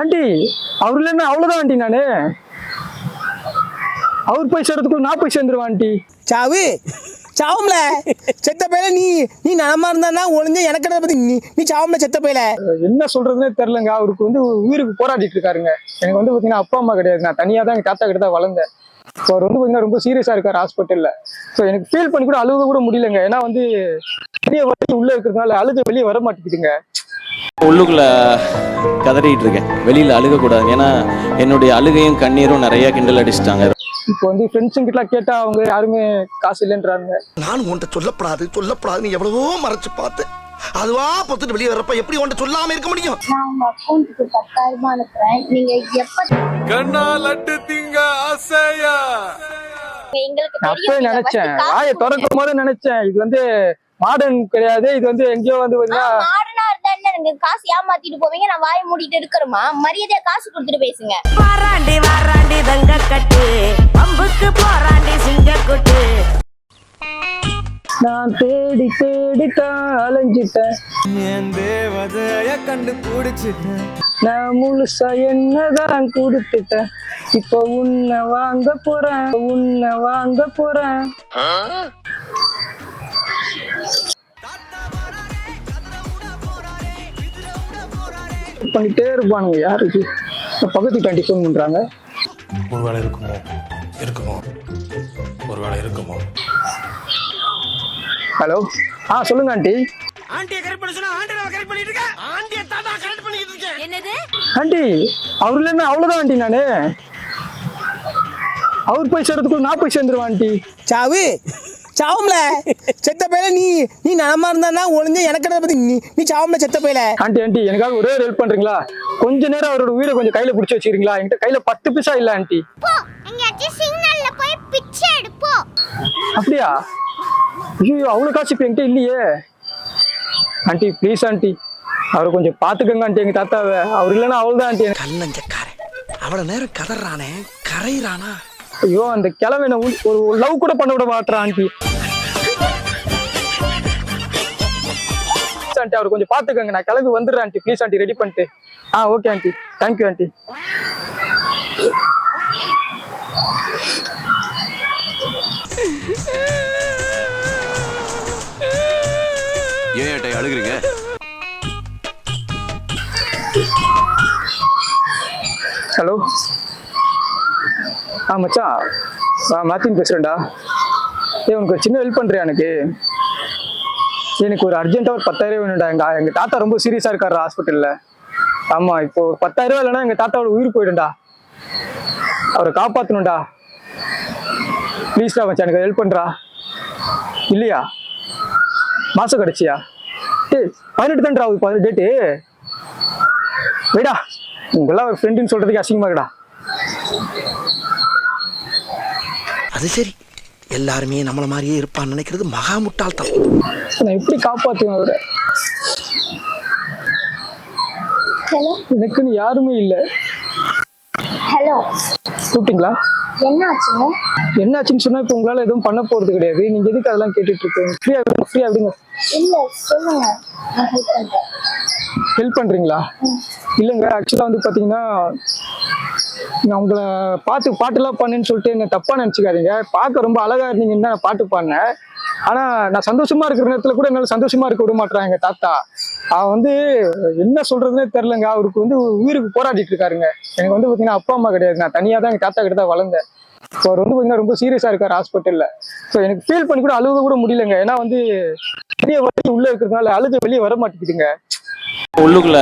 Aunty அவர் இல்லைன்னா அவ்வளோதான் aunty நானு? அவர் போய் சேர்றதுக்குள்ள நான் போய் சேர்ந்துருவேன் ஆண்டி. சாவு சாவும்ல. செத்த பையல நீ நீ நலமா இருந்தானா ஒளிஞ்ச எனக்கு என்ன பத்தி நீ நீ சாவும்ல செத்த பையல. என்ன சொல்றதுனே தெரிலங்க அவருக்கு வந்து உயிருக்கு போராடிட்டு இருக்காருங்க. எனக்கு வந்து பார்த்தீங்கன்னா அப்பா அம்மா கிடையாது. நான் தனியாக தான் எங்கள் தாத்தா கிட்ட தான் வளர்ந்தேன். அவர் வந்து பார்த்தீங்கன்னா ரொம்ப சீரியஸாக இருக்கார் ஹாஸ்பிட்டலில் ஸோ எனக்கு ஃபீல் பண்ணி கூட அழுக கூட முடியலங்க. ஏன்னா வந்து வெளியே வலி உள்ளே இருக்கிறதுனால அழுக வெளியே வர மாட்டேங்குதுங்க. உள்ளுக்குள்ள கதறிட்டு இருக்கேன். வெளியில அழுக கூடாது ஏன்னா என்னுடைய அழுகையும் கண்ணீரும் நிறைய கிண்டல் அடிச்சிட்டாங்க. இப்போ வந்து ஃப்ரெண்ட்ஸுங்க கிட்ட கேட்டா அவங்க யாருமே காசு இல்லைன்றாங்க. நான் உன்கிட்ட சொல்லப்படாது சொல்லப்படாதுன்னு எவ்வளவோ மறைச்சு பார்த்தேன். அதுவா பொத்துட்டு வெளியே வரப்ப எப்படி உன்கிட்ட சொல்லாம இருக்க முடியும்? நான் உங்க அக்கௌண்ட்டுக்கு பத்தாயிரம் ரூபாய் அனுப்புறேன். நீங்க எப்ப கண்ணா லட்டு திங்க ஆசையா? அப்பவே நினைச்சேன். வாயை திறக்கும் போது நினைச்சேன். இது வந்து மாடர்ன் கிடையாது. இது வந்து எங்கேயோ வந்து கொடுங்க. நீங்க காசு ஏமாத்திட்டு போவீங்க நான் வாயை மூடிட்டு இருக்கிறோமா மரியாதையா காசு கொடுத்துட்டு பேசுங்க. வாராண்டி வாராண்டி தங்க கட்டு பம்புக்கு போராண்டி சிங்கக்குட்டு. நான் தேடி தேடி தான் அலைஞ்சிட்டேன் என் தேவதைய கண்டு பிடிச்சிட்டேன் நான் முழுசா என்னதான் கொடுத்துட்டேன். இப்போ உன்னை வாங்க போறேன் உன்னை வாங்க போறேன். பண்ணிட்டே இருப்பானுங்க யாருக்கு பக்கத்து டாண்டி ஃபோன் பண்றாங்க ஒருவேளை இருக்குமோ? இருக்குமோ? ஒருவேளை இருக்குமோ? ஹலோ ஆ சொல்லுங்க ஆண்டி ஆண்டிய கரெக்ட் பண்ண சொன்னா ஆண்டிய கரெக்ட் பண்ணிட்டு இருக்க ஆண்டிய தாத்தா கரெக்ட் பண்ணிட்டு இருக்கேன். என்னது? ஆண்டி அவர் இல்லைன்னா அவ்வளோதான் ஆண்டி நானு. அவர் போய் சேர்றதுக்குள்ள நான் போய் சேர்ந்துருவேன் ஆண்டி சாவு சாவும்ல. செத்த பையல நீ நீ நலமா இருந்தானா ஒளிஞ்ச எனக்கு பத்தி நீ நீ சாவும்ல செத்த பையல? ஆண்டி ஆண்டி எனக்காக ஒரே ஹெல்ப் பண்றீங்களா? கொஞ்ச நேரம் அவரோட உயிரை கொஞ்சம் கையில பிடிச்சி வச்சிருக்கீங்களா என்கிட்ட கையில பத்து பைசா இல்ல ஆண்டி. எங்கேயாச்சும் சிக்னல்ல போய் பிச்சை எடுப்போம் அப்படியா? ஐயோ அவ்வளவு காசு இப்ப என்கிட்ட இல்லையே. Aunty please aunty. அவரை கொஞ்சம் பாத்துக்கோங்க ஆண்டி எங்க தாத்தாவை. அவர் இல்லைன்னா அவ்வளவுதான் ஆண்டி. கல்லஞ்சக்காரன் அவ்வளவு நேரம் கதறானே கரையிறானா? ஐயோ அந்த கிழமை ஒரு லவ் கூட பண்ண விட மாட்டேறான் ஆண்டி. ஆண்டி அவர் கொஞ்சம் பாத்துக்கோங்க. நான் கிளம்பி வந்துடுறேன் ஆண்டி. ப்ளீஸ் ஆண்டி ரெடி பண்ணிட்டு. ஆ okay aunty. Thank you aunty. ஏன் ஏட்டை அழுகுறீங்க? ஹலோ ஆ மச்சான். ஆ மாத்தின் பேசுறேன்டா. ஏய் உனக்கு சின்ன ஹெல்ப் பண்றியா எனக்கு? எனக்கு ஒரு அர்ஜென்ட்டாக ஒரு பத்தாயிரம் வேணும்டா. எங்க தாத்தா ரொம்ப சீரியஸா இருக்காரு ஹாஸ்பிட்டல்ல ஆமா இப்போ ஒரு பத்தாயிரம் ரூபாய் இல்லைன்னா எங்க தாத்தாவோட உயிர் போயிடும்டா. அவரை காப்பாத்தணும்டா. ப்ளீஸ்டா மச்சான் எனக்கு ஹெல்ப் பண்றா. இல்லையா? மாசம் கிடச்சியா ஏய் பதினெட்டு தான்டா ஆகுது பதினெட்டு டேட்டு வைடா உங்கெல்லாம் ஒரு ஃப்ரெண்டுன்னு சொல்றதுக்கு அசிங்கமாக அது சரி. எல்லாருமே நம்மள மாதிரியே இருப்பான்னு நினைக்கிறது மகா முட்டாள்தனம் நான் எப்படி காப்பாத்துவேன் அவரை? ஹலோ எனக்குன்னு யாருமே இல்லை. ஹலோ கூப்பிட்டீங்களா? என்ன ஆச்சுங்க என்னாச்சுன்னு சொன்னா இப்போ உங்களால எதுவும் பண்ண போறது கிடையாது. நீங்க எதுக்கு அதெல்லாம் கேட்டுட்டு இருக்கீங்க? ஃப்ரீயா விடுங்க ஃப்ரீயா விடுங்க இல்ல சொல்லுங்க. நான் ஹெல்ப் பண்றீங்களா? இல்லைங்க ஆக்சுவலா வந்து பாத்தீங்கன்னா நான் உங்களை பார்த்து பாட்டுலாம் பண்ணுன்னு சொல்லிட்டு என்ன தப்பா நினைச்சுக்காதீங்க. பார்க்க ரொம்ப அழகா இருந்தீங்கன்னு தான் பாட்டு பாடினேன். ஆனா நான் சந்தோஷமா இருக்கிற நேரத்துல கூட என்னால சந்தோஷமா இருக்க விட மாட்டாங்க தாத்தா. அவன் வந்து என்ன சொல்றதுன்னே தெரிலங்க அவருக்கு வந்து உயிருக்கு போராடிட்டு இருக்காருங்க. எனக்கு வந்து பாத்தீங்கன்னா அப்பா அம்மா கிடையாது. நான் தனியா தான் எங்க தாத்தா கிட்ட தான் வளர்ந்தேன். இப்போ அவர் வந்து பாத்தீங்கன்னா ரொம்ப சீரியஸா இருக்காரு ஹாஸ்பிட்டல்ல ஸோ எனக்கு ஃபீல் பண்ணி கூட அழுக கூட முடியலங்க. ஏன்னா வந்து பெரிய வழி உள்ள இருக்கிறதுனால அழுக வெளியே வர மாட்டேங்குதுங்க. உள்ளுக்குள்ள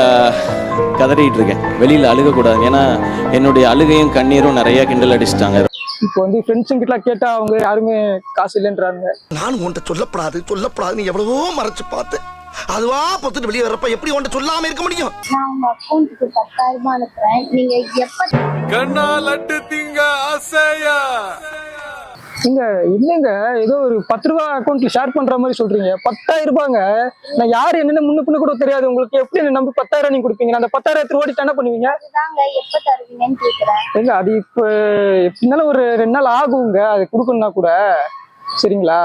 கதறிட்டு இருக்கேன். வெளியில அழுக கூடாது ஏன்னா என்னுடைய அழுகையும் கண்ணீரும் நிறைய கிண்டல் அடிச்சிட்டாங்க. இப்போ வந்து ஃப்ரெண்ட்ஸுங்க கிட்ட கேட்டா அவங்க யாருமே காசு இல்லைன்றாங்க. நான் உன்கிட்ட சொல்லப்படாது சொல்லப்படாதுன்னு எவ்வளவோ மறைச்சு பார்த்தேன் அதுவா பொத்துட்டு வெளியே வரப்ப எப்படி உன்கிட்ட சொல்லாம இருக்க முடியும்? நான் உங்க அக்கௌண்ட்டுக்கு பத்தாயிரம் ரூபாய் அனுப்புறேன். நீங்க எப்ப கண்ணா லட்டு திங்க ஆசையா இங்க இல்லைங்க ஏதோ ஒரு பத்து ரூபா அக்கௌண்ட்ல ஷேர் பண்ற மாதிரி சொல்றீங்க. பத்தாயிரம் ரூபாங்க. நான் யாரு என்னென்ன முன்ன பின்ன கூட தெரியாது. உங்களுக்கு எப்படி என்ன நம்பி பத்தாயிரம் நீங்க கொடுப்பீங்க? அந்த பத்தாயிரத்து ஓடிட்டு என்ன பண்ணுவீங்க? ஏங்க அது இப்போ எப்படினாலும் ஒரு ரெண்டு நாள் ஆகுங்க. அது கொடுக்கணும்னா கூட. சரிங்களா?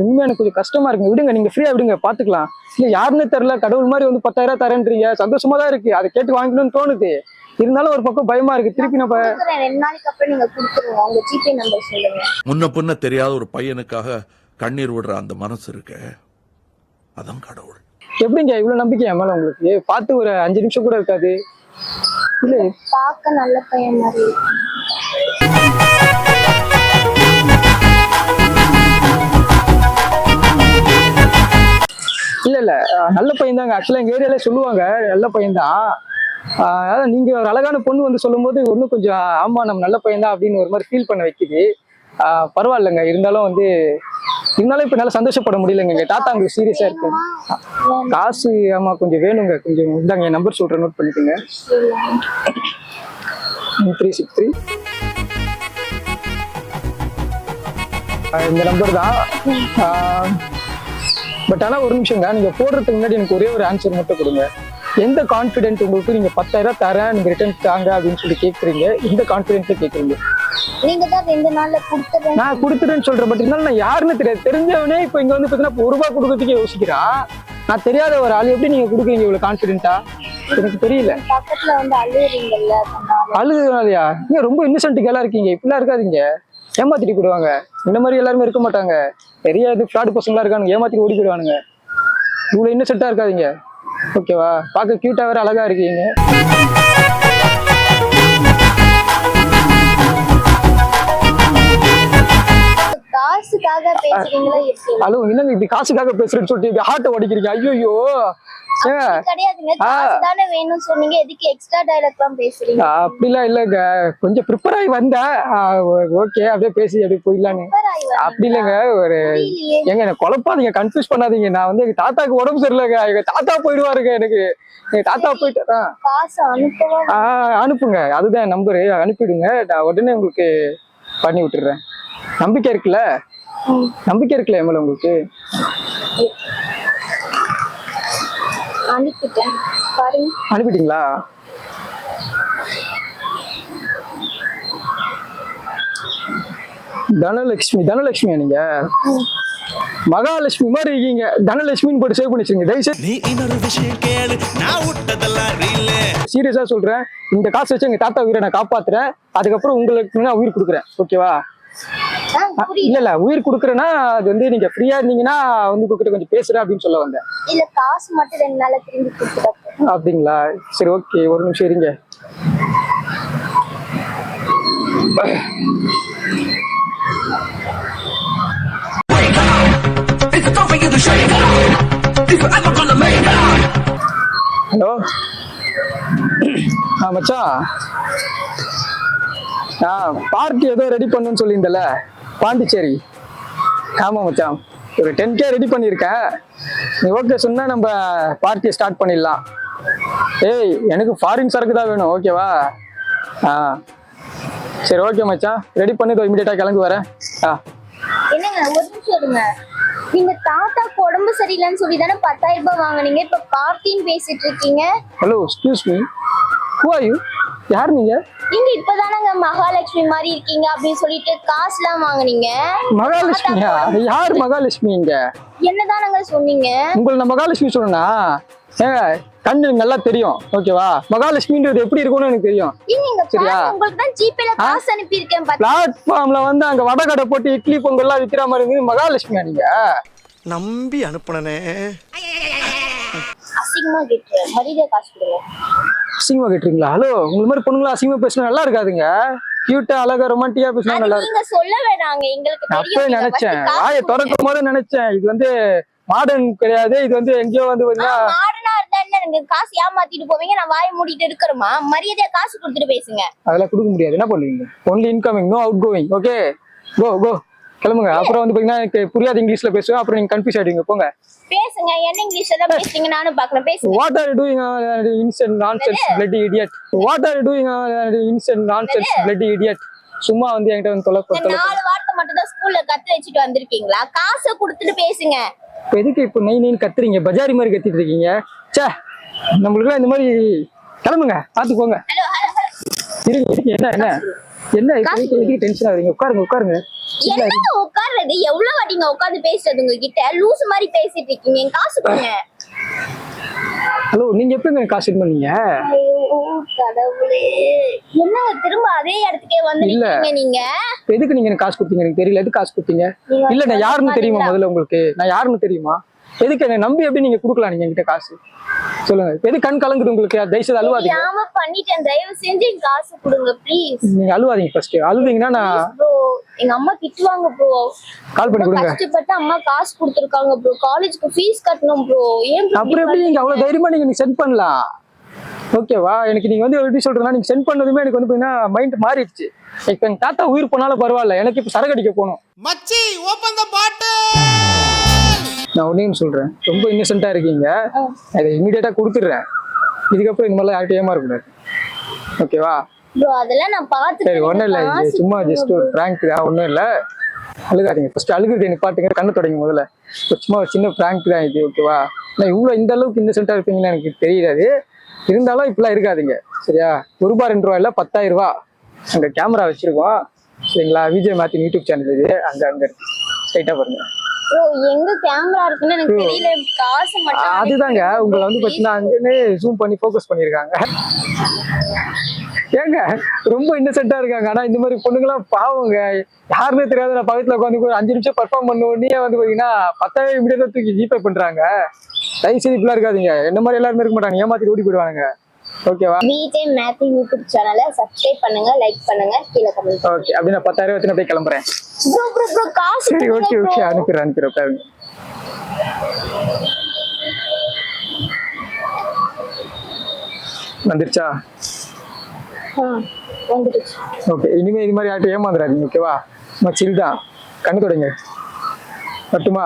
உண்மையா எனக்கு கொஞ்சம் கஷ்டமா இருக்குங்க விடுங்க நீங்க ஃப்ரீயா விடுங்க. பாத்துக்கலாம். இல்ல யாருன்னு தெரியல. கடவுள் மாதிரி வந்து பத்தாயிரம் தரேன்றீங்க. சந்தோஷமா தான் இருக்கு. அதை கேட்டு வாங்கிக்கணும்னு தோணுது. இருந்தாலும் ஒரு பக்கம் பயமா இருக்கு. திருப்பி நம்ம ரெண்டு நாளைக்கு அப்புறம் நீங்க கொடுத்துருங்க. உங்க ஜிபே நம்பர் சொல்லுங்க. முன்ன பின்ன தெரியாத ஒரு பையனுக்காக கண்ணீர் விடுற அந்த மனசு இருக்க. அதான் கடவுள். எப்படிங்க? இவ்வளவு நம்பிக்கை என் மேல உங்களுக்கு? பார்த்து ஒரு அஞ்சு நிமிஷம் கூட இருக்காது. இல்ல. பார்க்க நல்ல பையன் மாதிரி. இல்ல இல்ல. நல்ல பையன் தாங்க ஆக்சுவலா எங்க ஏரியால சொல்லுவாங்க. நல்ல பையன் தான் அதான் நீங்க ஒரு அழகான பொண்ணு வந்து சொல்லும்போது இன்னும் கொஞ்சம் ஆமா நம்ம நல்ல பையன் தான் அப்படின்னு ஒரு மாதிரி ஃபீல் பண்ண வைக்குது. பரவாயில்லைங்க. இருந்தாலும் வந்து இருந்தாலும் இப்ப நல்லா சந்தோஷப்பட முடியலங்க. எங்க தாத்தா உங்களுக்கு சீரியஸா இருக்கு. காசு ஆமா கொஞ்சம் வேணுங்க. கொஞ்சம் இந்தாங்க என் நம்பர் சொல்றேன் நோட் பண்ணிக்கோங்க. த்ரீ சிக்ஸ் த்ரீ இந்த நம்பர் தான். பட் ஆனால் ஒரு நிமிஷங்க நீங்கள் போடுறதுக்கு முன்னாடி எனக்கு ஒரே ஒரு ஆன்சர் மட்டும் கொடுங்க. எந்த கான்ஃபிடென்ட் உங்களுக்கு நீங்க பத்தாயிரம் தரேன் நீங்க ரிட்டர்ன் தாங்க அப்படின்னு சொல்லி கேக்குறீங்க? எந்த கான்ஃபிடென்ட்ல கேக்குறீங்க. நீங்க தான் ரெண்டு நாள்ல கொடுத்துறேன் நான் கொடுத்துட்டேன்னு சொல்றேன் பட் இருந்தாலும் நான் யாருன்னு தெரியாது. தெரிஞ்சவனே இப்போ இங்க வந்து பாத்தீங்கன்னா ஒரு ரூபாய் கொடுக்கறதுக்கே யோசிக்கிறான் நான் தெரியாத ஒரு ஆள். எப்படி நீங்க கொடுக்குறீங்க இவ்வளவு கான்ஃபிடென்ட்டா எனக்கு தெரியல. பக்கத்துல வந்து அழுகுறீங்கல்ல. அழுகுனாலயா நீங்க ரொம்ப இன்னசென்ட் கேளா இருக்கீங்க. இப்படிலாம் இருக்காதீங்க. ஏமாத்திட்டு போயிடுவாங்க. இந்த மாதிரி எல்லாருமே இருக்க மாட்டாங்க. நிறைய இது ஃப்ராட் பசங்களா இருக்கானுங்க. ஏமாத்திட்டு ஓடி போயிடுவானுங்க. இவ்வளவு இன்னசென்ட்டா இருக்காதீங்க. ஓகேவா? பார்க்க கியூட்டா வேற அழகா இருக்கீங்க. காசுக்காக பேசுறீங்களா ஹலோ என்னங்க இப்படி காசுக்காக பேசுறேன்னு சொல்லிட்டு இப்படி ஹார்ட்டை உடைக்கிறீங்க? ஐயோ கிடையாதுங்க. சொன்னீங்க. எதுக்கு எக்ஸ்ட்ரா பேசுறீங்க? அப்படிலாம் இல்லைங்க. கொஞ்சம் ப்ரிப்பேர் ஆகி வந்தேன் ஓகே அப்படியே பேசி அப்படியே போயிடலான்னு? அப்படி இல்லைங்க. ஒரு. ஏங்க எனக்கு குழப்பாதீங்க. கன்ஃபியூஸ் பண்ணாதீங்க. நான் வந்து எங்க தாத்தாக்கு உடம்பு சரியில்லைங்க. எங்க தாத்தா போயிடுவாருங்க எனக்கு. எங்க தாத்தா போயிட்டு அனுப்புங்க. அதுதான் நம்பரு. அனுப்பிடுங்க. நான் உடனே உங்களுக்கு பண்ணி விட்டுறேன். நம்பிக்கை இருக்குல்ல? நம்பிக்கை இருக்குல்ல மேல உங்களுக்கு? அனுப்பிட்டேன். பாருங்க. அனுப்பிட்டீங்களா? தனலட்சுமி தனலட்சுமியா நீங்க? மகாலட்சுமி மாதிரி இருக்கீங்க. தனலட்சுமின்னு போட்டு சேவ் பண்ணி வச்சுங்க தயவுசெய்து நீ இன்னொரு விஷயம் கேளு. நான் விட்டதெல்லாம் ரீல் சீரியஸா சொல்றேன். இந்த காசு வச்சு எங்க தாத்தா உயிரை நான் காப்பாத்துறேன். அதுக்கப்புறம் உங்களுக்கு நான் உயிர் கொடுக்குறேன். ஓகேவா இல்ல இல்ல உயிர் கொடுக்குறேன்னா அது வந்து நீங்க ஃப்ரீயா இருந்தீங்கன்னா வந்து உங்ககிட்ட கொஞ்சம் பேசுறேன் அப்படின்னு சொல்ல வந்தேன். இல்ல காசு மட்டும் ரெண்டு நாள்ல திரும்பி கொடுத்துட்டேன் அப்படிங்களா? சரி ஓகே ஒரு நிமிஷம் இருங்க. ஹலோ ஆ மச்சான். பார்ட்டி ஏதோ ரெடி பண்ணுன்னு சொல்லியிருந்தல பாண்டிச்சேரி. ஆமாம் மச்சான். ஒரு டென் கே ரெடி பண்ணியிருக்கேன் நீ ஓகே சொன்னா நம்ம பார்ட்டியை ஸ்டார்ட் பண்ணிடலாம். ஏய் எனக்கு ஃபாரின் சரக்கு தான் வேணும் ஓகேவா ஆ. சரி ஓகே மச்சான். ரெடி பண்ணி இமீடியட்டாக கிளம்பி வரேன். ஆ. என்னங்க ஒரு நிமிஷம் இருங்க. நீங்க தாத்தாக்கு உடம்பு சரியில்லைன்னு சொல்லி தானே பத்தாயிரம் ரூபாய் வாங்குனீங்க. இப்ப பார்ட்டின்னு பேசிட்டு இருக்கீங்க. Hello excuse me who are you யார் நீங்க? நீங்க இப்பதானங்க மகாலட்சுமி மாதிரி இருக்கீங்க அப்படின்னு சொல்லிட்டு காசுலாம் வாங்குனீங்க. மகாலட்சுமியா? யார் மகாலட்சுமி இங்க? என்னதானங்க சொன்னீங்க? உங்களை நான் மகாலட்சுமி சொல்லணும்னா ஏங்க கண்ணு நல்லா தெரியும். ஓகேவா? மகாலட்சுமின்றது எப்படி இருக்கும்னு எனக்கு தெரியும். ஏங்க இங்க சரியா? பாருங்க, உங்களுக்கு தான் ஜிபேல காசு அனுப்பி இருக்கேன் பிளாட்ஃபார்ம்ல வந்து அங்க வடகடை போட்டு இட்லி பொங்கல்லாம் விக்கிற மாதிரி இருந்து மகாலட்சுமியா நீங்க? நம்பி அனுப்புனனே. அசிங்கமா கேட்டு மரியாதை காசு கொடுங்க. அசிங்கமா கேட்டுறீங்களா? ஹலோ உங்களை மாதிரி பொண்ணுங்களா அசிங்கமா பேசினா நல்லா இருக்காதுங்க. கியூட்டா அழகா ரொமான்டிக்கா பேசினா நல்லா இருக்கும் சொல்ல வேணாங்க எங்களுக்கு அப்பவே நினைச்சேன். வாயை. திறக்கும் போது நினைச்சேன். இது வந்து மாடர்ன் கிடையாது. இது வந்து எங்கேயோ வந்து மாடனா இருந்தா என்ன நீங்க காசு ஏமாத்திட்டு போவீங்க நான் வாயை மூடிட்டு இருக்கிறோமா மரியாதையா காசு கொடுத்துட்டு பேசுங்க. அதெல்லாம் கொடுக்க முடியாது. என்ன பண்ணுவீங்க? Only incoming no outgoing okay go go கிளம்புங்க. அப்புறம் வந்து பாத்தீங்கன்னா எனக்கு புரியாத இங்கிலீஷ்ல பேசுவேன் அப்புறம் நீங்க கன்ஃபியூஸ் ஆயிடுவீங்க. போங்க. பேசுங்க. என்ன இங்கிலீஷ்ல தான் பேசுறீங்க? நானும் பாக்கணும் பேசுங்க. What are doing innocent nonsense bloody idiot what are doing innocent nonsense bloody idiot சும்மா வந்து என்கிட்ட வந்து தொலை தொலை நாலு வார்த்தை மட்டும் தான் ஸ்கூல்ல கத்து வச்சுட்டு வந்திருக்கீங்களா? காசை கொடுத்துட்டு பேசுங்க. இப்ப எதுக்கு இப்போ நெய் நெய்னு கத்துறீங்க? பஜாரி மாதிரி கத்திட்டு இருக்கீங்க. ச்சே நம்மளுக்குலாம் இந்த மாதிரி கிளம்புங்க. பார்த்து போங்க. இருங்க இருங்க. என்ன என்ன? என்ன? டென்ஷன் ஆகுறீங்க? உட்காருங்க உட்காருங்க. என்னங்க உட்கார்ற இது எவ்வளவு வாட்டிங்க உட்காந்து பேசுறது உங்ககிட்ட? லூசு மாதிரி பேசிட்டு இருக்கீங்க. என் காசு கொடுங்க. ஹலோ நீங்க எனக்கு காசு இது பண்ணீங்க? ஐயோ கடவுளே. என்ன திரும்ப அதே இடத்துக்கே வந்துருக்கீங்க நீங்க? இப்ப எதுக்கு நீங்க எனக்கு காசு கொடுத்தீங்க? எனக்கு தெரியல. எதுக்கு காசு கொடுத்தீங்க? நீங்க இல்ல நான் யாருன்னு தெரியுமா? முதல்ல உங்களுக்கு? நான் யாருன்னு தெரியுமா? எதுக்கு என்ன நம்பி எப்படி நீங்க கொடுக்கலாம் நீங்க என்கிட்ட காசு? சொல்லுங்க. எது கண் கலங்குது உங்களுக்கு? தயவு செய்து அழுவாதீங்க. தெரியாம பண்ணிட்டேன். தயவு செஞ்சு காசு கொடுங்க ப்ளீஸ் நீங்க அழுவாதீங்க ஃபர்ஸ்ட் அழுதீங்கன்னா நான் எங்க அம்மா திட்டுவாங்க ப்ரோ கால் பண்ணி கொடுங்க. கஷ்டப்பட்டு அம்மா காசு கொடுத்துருக்காங்க ப்ரோ காலேஜ்க்கு ஃபீஸ் கட்டணும் ப்ரோ ஏன் bro அப்புறம் எப்படி நீங்க அவ்வளவு தைரியமா நீங்க சென்ட் பண்ணலாம்? ஓகேவா எனக்கு நீங்க வந்து எப்படி சொல்றதுன்னா நீங்க சென்ட் பண்ணதுமே எனக்கு வந்து பாத்தீங்கன்னா மைண்ட் மாறிடுச்சு. இப்ப எங்க தாத்தா உயிர் போனாலும் பரவாயில்ல. எனக்கு இப்ப சரக்கு அடிக்க போகணும். மச்சி ஓபன் த பாட்டில் நான் ஒன்னையும் சொல்றேன். ரொம்ப இன்னசென்ட்டா இருக்கீங்க. அதை இமீடியட்டா கொடுத்துட்றேன். இதுக்கப்புறம் இந்த மாதிரிலாம் யார்கிட்ட ஏமாறக்கூடாது. ஓகேவா ப்ரோ அதெல்லாம் நான் பார்த்துட்டு சரி ஒன்றும் இல்லை. இது சும்மா ஜஸ்ட் ஒரு ப்ராங்க் தான். ஒன்றும் இல்லை. அழுகாதீங்க. ஃபர்ஸ்ட் அழுகுறது எனக்கு பாட்டுங்க கண்ணு தொடங்க முதல்ல. சும்மா ஒரு சின்ன ப்ராங்க் தான் இது ஓகேவா நான் இவ்வளோ இந்த அளவுக்கு இன்னசென்ட்டாக இருப்பீங்கன்னு எனக்கு தெரியாது. இருந்தாலும் இப்படிலாம் இருக்காதீங்க. சரியா? ஒரு ரூபா ரெண்டு ரூபா இல்லை பத்தாயிரம் ரூபா அங்கே கேமரா வச்சிருக்கோம். சரிங்களா? விஜய் மாத்தி யூடியூப் சேனல் இது. அங்கே அங்கே ஸ்ட்ரைட்டாக பாருங்க. அதுதாங்க. உங்களை வந்து பார்த்தீங்கன்னா அங்கேயே ஜூம் பண்ணி ஃபோக்கஸ் பண்ணியிருக்காங்க. ஏங்க ரொம்ப இன்னசென்ட்டா இருக்காங்க. ஆனா இந்த மாதிரி பொண்ணுங்களாம் பாவங்க. யாருமே தெரியாத நான் பக்கத்துல உட்காந்து ஒரு அஞ்சு நிமிஷம் பர்ஃபார்ம் பண்ண உடனே வந்து பாத்தீங்கன்னா பத்தாயிரம் இமீடியட்டா தூக்கி ஜிபே பண்றாங்க. தயவு செய்து இப்படிலாம் இருக்காதீங்க. என்ன மாதிரி எல்லாருமே இருக்க மாட்டாங்க. ஏமாத்தி ஓடி போயிடுவாங்க ஓகேவா? விஜய் மேத்யூ யூடியூப் சேனலை சப்ஸ்கிரைப் பண்ணுங்க லைக் பண்ணுங்க கீழே கமெண்ட் ஓகே அப்படி நான் பத்தாயிரம் வச்சு போய் கிளம்புறேன். ப்ரோ ப்ரோ ப்ரோ காசு சரி ஓகே ஓகே. அனுப்பிடுறேன் அனுப்பிடுறேன் வந்துருச்சா? ஓகே இனிமே இது மாதிரி யார்ட்டும் ஏமாந்துடாதீங்க ஓகேவா சும்மா சில் தான். கண்ணு தொடங்க. மட்டுமா